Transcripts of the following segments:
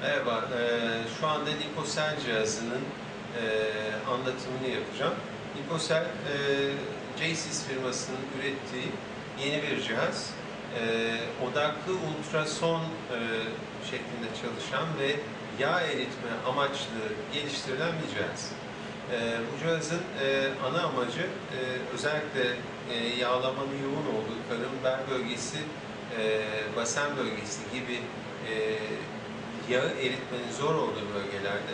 Merhaba, eee, şu anda Liposel cihazının eee, anlatımını yapacağım. Liposel, eee JSIS firmasının ürettiği yeni bir cihaz. Eee, odaklı ultrason eee, şeklinde çalışan ve yağ eritme amaçlı geliştirilen bir cihaz. Eee, bu cihazın eee, ana amacı eee, özellikle eee, yağlamanın yoğun olduğu karın, bel bölgesi, eee, basen bölgesi gibi eee yağı eritmenin zor olduğu bölgelerde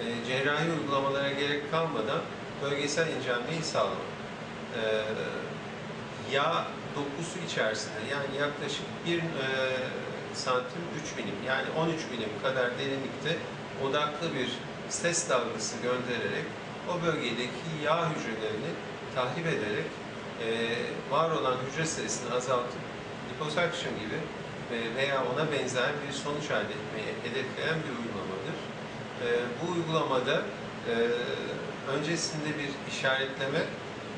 e, cerrahi uygulamalara gerek kalmadan bölgesel incelmeyi sağlamak. E, yağ dokusu içerisinde yani yaklaşık 1 e, santim 3 milim yani 13 milim kadar derinlikte odaklı bir ses dalgası göndererek o bölgedeki yağ hücrelerini tahrip ederek e, var olan hücre sayısını azaltıp liposuction gibi veya ona benzer bir sonuç elde etmeyi hedefleyen bir uygulamadır. E, Bu uygulamada e, öncesinde bir işaretleme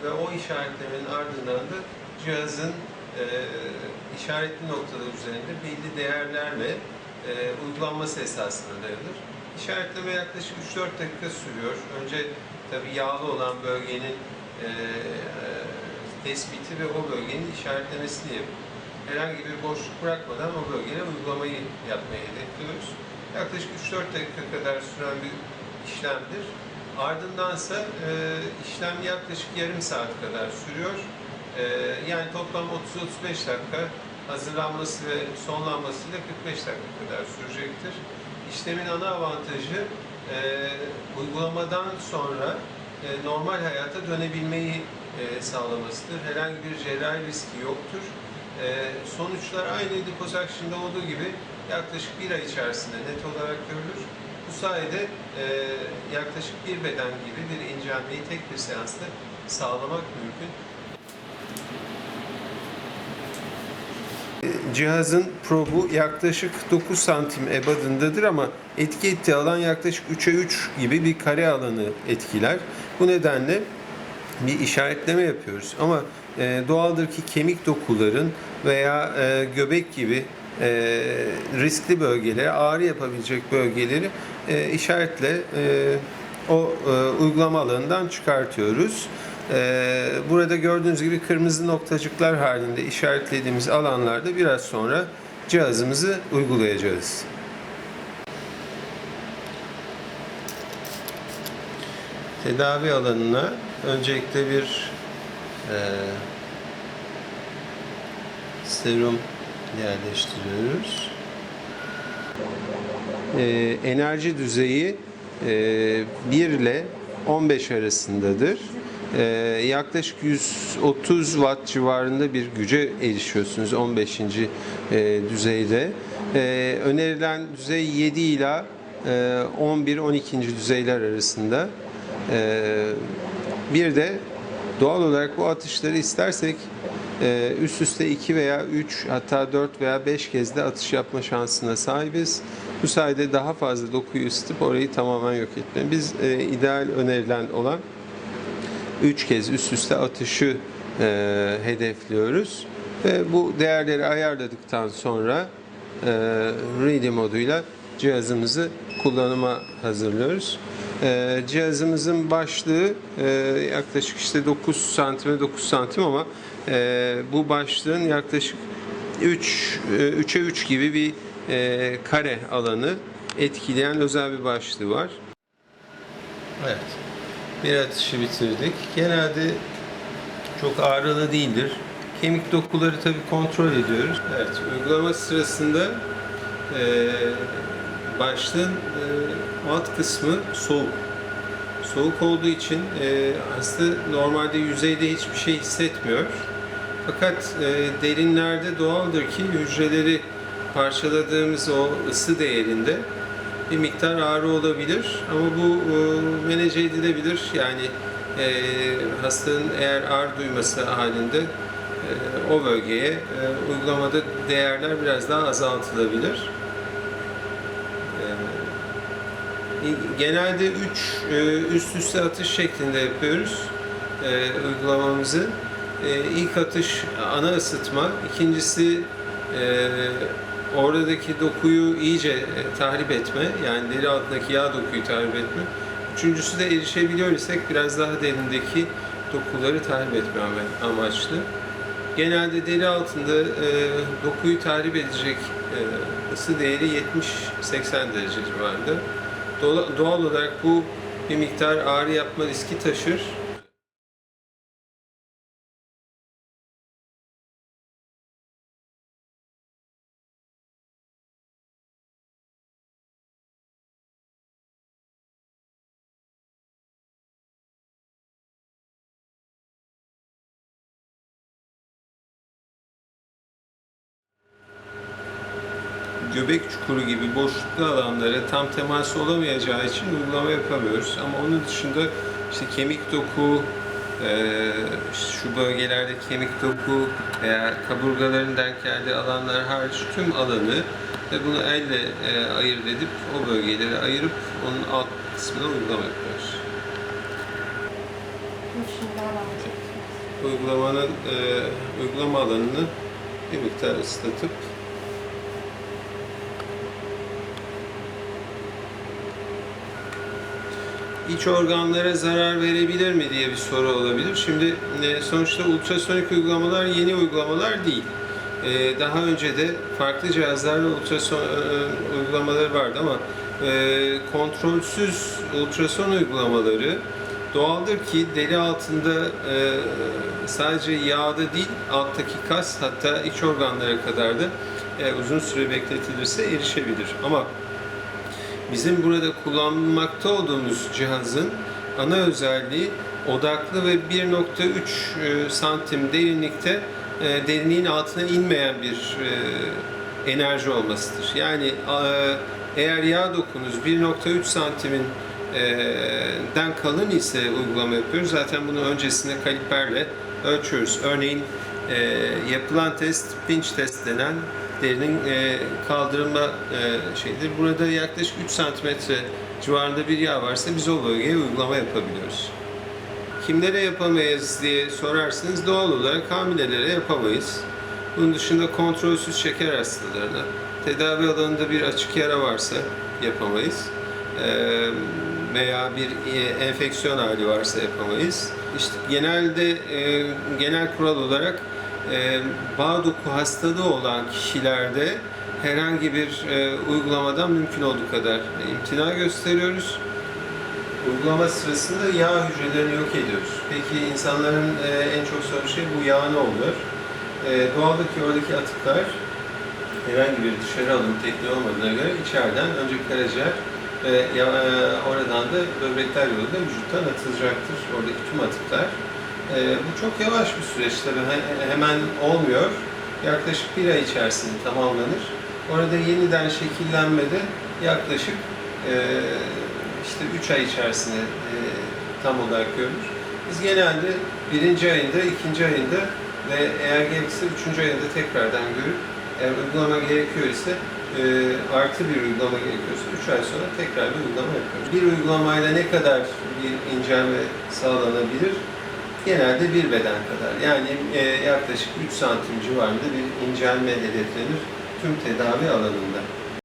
ve o işaretlemenin ardından da cihazın e, işaretli noktalar üzerinde belli değerlerle e, uygulanması esasına dayanır. İşaretleme yaklaşık 3-4 dakika sürüyor. Önce tabii yağlı olan bölgenin e, e, tespiti ve o bölgenin işaretlemesini yapıyor herhangi bir boşluk bırakmadan o bölgeye uygulamayı yapmayı hedefliyoruz. Yaklaşık 3-4 dakika kadar süren bir işlemdir. Ardındansa e, işlem yaklaşık yarım saat kadar sürüyor. E, yani toplam 30-35 dakika hazırlanması ve sonlanmasıyla 45 dakika kadar sürecektir. İşlemin ana avantajı e, uygulamadan sonra e, normal hayata dönebilmeyi e, sağlamasıdır. Herhangi bir cerrahi riski yoktur. Ee, sonuçlar aynı liposakşında olduğu gibi yaklaşık bir ay içerisinde net olarak görülür. Bu sayede e, yaklaşık bir beden gibi bir incelmeyi tek bir seansta sağlamak mümkün. Cihazın probu yaklaşık 9 santim ebadındadır ama etki ettiği alan yaklaşık 3'e 3 gibi bir kare alanı etkiler. Bu nedenle bir işaretleme yapıyoruz. Ama e, doğaldır ki kemik dokuların veya e, göbek gibi e, riskli bölgeleri, ağrı yapabilecek bölgeleri e, işaretle o uygulama alanından çıkartıyoruz. Burada gördüğünüz gibi kırmızı noktacıklar halinde işaretlediğimiz alanlarda biraz sonra cihazımızı uygulayacağız. Tedavi alanına öncelikle bir e, serum yerleştiriyoruz. E, enerji düzeyi e, 1 ile 15 arasındadır. E, yaklaşık 130 watt civarında bir güce erişiyorsunuz 15. E, düzeyde. E, önerilen düzey 7 ila e, 11-12. düzeyler arasında. E, bir de doğal olarak bu atışları istersek e, üst üste 2 veya 3 hatta 4 veya 5 kez de atış yapma şansına sahibiz. Bu sayede daha fazla dokuyu ısıtıp orayı tamamen yok etme. Biz e, ideal önerilen olan 3 kez üst üste atışı e, hedefliyoruz. Ve bu değerleri ayarladıktan sonra ready moduyla cihazımızı kullanıma hazırlıyoruz. E, cihazımızın başlığı e, yaklaşık işte 9 santime 9 santim ama e, bu başlığın yaklaşık 3 e, 3'e 3 gibi bir e, kare alanı etkileyen özel bir başlığı var. Evet. Bir atışı bitirdik. Genelde çok ağrılı değildir. Kemik dokuları tabi kontrol ediyoruz. Evet, uygulama sırasında başlığın alt kısmı soğuk. Soğuk olduğu için e, hasta normalde yüzeyde hiçbir şey hissetmiyor. Fakat e, derinlerde doğaldır ki hücreleri parçaladığımız o ısı değerinde bir miktar ağrı olabilir ama bu e, menece edilebilir. Yani e, hastanın eğer ağrı duyması halinde e, o bölgeye e, uygulamada değerler biraz daha azaltılabilir. E, genelde 3 üst üste atış şeklinde yapıyoruz e, uygulamamızı. E, ilk atış ana ısıtma, ikincisi e, oradaki dokuyu iyice e, tahrip etme, yani deri altındaki yağ dokuyu tahrip etme. Üçüncüsü de erişebiliyor isek biraz daha derindeki dokuları tahrip etme ama- amaçlı. Genelde deri altında e, dokuyu tahrip edecek e, ısı değeri 70-80 derece civarında. Doğal olarak bu bir miktar ağrı yapma riski taşır. Göbek çukuru gibi boşluklu alanlara tam temas olamayacağı için uygulama yapamıyoruz. Ama onun dışında işte kemik doku, işte şu bölgelerde kemik doku veya kaburgaların denk geldiği alanlar hariç tüm alanı ve bunu elle eee, ayırt edip o bölgeleri ayırıp onun alt kısmına uygulama yapıyoruz. Uygulamanın eee, uygulama alanını bir miktar ıslatıp iç organlara zarar verebilir mi diye bir soru olabilir. Şimdi e, sonuçta ultrasonik uygulamalar yeni uygulamalar değil. E, Daha önce de farklı cihazlarla ultrason e, uygulamaları vardı ama kontrolsüz ultrason uygulamaları doğaldır ki deri altında sadece yağda değil alttaki kas hatta iç organlara kadar da uzun süre bekletilirse erişebilir. Ama Bizim burada kullanmakta olduğumuz cihazın ana özelliği odaklı ve 1.3 e, santim derinlikte e, derinliğin altına inmeyen bir e, enerji olmasıdır. Yani eğer yağ dokunuz 1.3 santimin den kalın ise uygulama yapıyoruz. Zaten bunu öncesinde kaliperle ölçüyoruz. Örneğin yapılan test pinch test denen derinin e, kaldırılma e, şeyidir. Burada yaklaşık 3 santimetre civarında bir yağ varsa biz o bölgeye uygulama yapabiliyoruz. Kimlere yapamayız diye sorarsanız doğal olarak hamilelere yapamayız. Bunun dışında kontrolsüz şeker hastalarına, tedavi alanında bir açık yara varsa yapamayız. Ee, veya bir e, enfeksiyon hali varsa yapamayız. İşte genelde e, genel kural olarak e, bağ doku hastalığı olan kişilerde herhangi bir e, uygulamadan mümkün olduğu kadar imtina gösteriyoruz. Uygulama sırasında yağ hücrelerini yok ediyoruz. Peki insanların e, en çok sorduğu şey bu yağ ne oluyor? E, doğadaki oradaki atıklar herhangi bir dışarı alım tekniği olmadığına göre içeriden önce karaciğer ya- e, oradan da böbrekler yoluyla vücuttan atılacaktır oradaki tüm atıklar. E, bu çok yavaş bir süreç tabii He- hemen olmuyor. Yaklaşık bir ay içerisinde tamamlanır. Orada yeniden şekillenmede yaklaşık e, işte 3 ay içerisinde e, tam olarak görülür. Biz genelde birinci ayında, ikinci ayında ve eğer gerekirse üçüncü ayında tekrardan görüp eğer uygulama gerekiyor ise e, artı bir uygulama gerekiyorsa 3 ay sonra tekrar bir uygulama yapıyoruz. Bir uygulamayla ne kadar bir incelme sağlanabilir? Genelde bir beden kadar. Yani e, yaklaşık 3 santim civarında bir incelme hedeflenir tüm tedavi alanında.